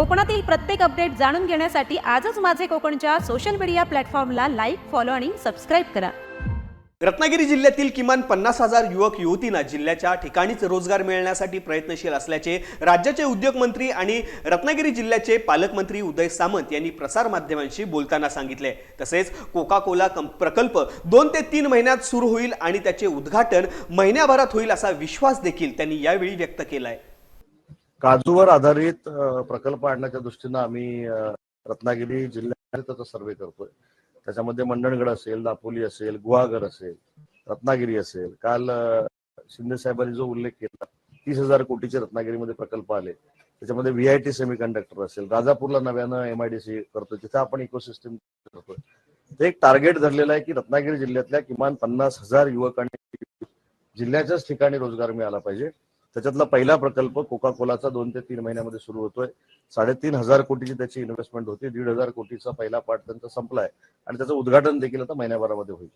कोकणातील प्रत्येक अपडेट जाणून घेण्यासाठी आजच माझे कोकणच्या सोशल मीडिया प्लॅटफॉर्मला लाईक फॉलो आणि सबस्क्राईब करा. रत्नागिरी जिल्ह्यातील किमान पन्नास हजार युवक युवतींना जिल्ह्याच्या ठिकाणीच रोजगार मिळण्यासाठी प्रयत्नशील असल्याचे राज्याचे उद्योगमंत्री आणि रत्नागिरी जिल्ह्याचे पालकमंत्री उदय सामंत यांनी प्रसारमाध्यमांशी बोलताना सांगितले. तसेच कोका कोला प्रकल्प दोन ते तीन महिन्यात सुरू होईल आणि त्याचे उद्घाटन महिन्याभरात होईल असा विश्वास देखील त्यांनी यावेळी व्यक्त केला आहे काजूवर आधारित प्रकल्प आणण्याच्या दृष्टीनं आम्ही रत्नागिरी जिल्ह्यात त्याचा सर्वे करतोय. त्याच्यामध्ये मंडणगड असेल दापोली असेल गुहागर असेल रत्नागिरी असेल. काल शिंदे साहेबांनी जो उल्लेख केला तीस हजार कोटीचे रत्नागिरीमध्ये प्रकल्प आले. त्याच्यामध्ये व्हीआयटी सेमी कंडक्टर असेल राजापूरला नव्यानं एमआयडीसी करतोय तिथे आपण इकोसिस्टम करतोय. ते एक टार्गेट धरलेलं आहे की रत्नागिरी जिल्ह्यातल्या किमान पन्नास हजार युवकांनी जिल्ह्याच्याच ठिकाणी रोजगार मिळाला पाहिजे. त्याच्यातला पहिला प्रकल्प कोका कोलाचा दोन ते तीन महिन्यामध्ये सुरू होतोय. साडेतीन हजार कोटीची त्याची इन्व्हेस्टमेंट होती. दीड हजार कोटीचा पहिला पार्ट त्यांचा संपलाय. आणि त्याचं उद्घाटन देखील आता महिन्याभरामध्ये होईल.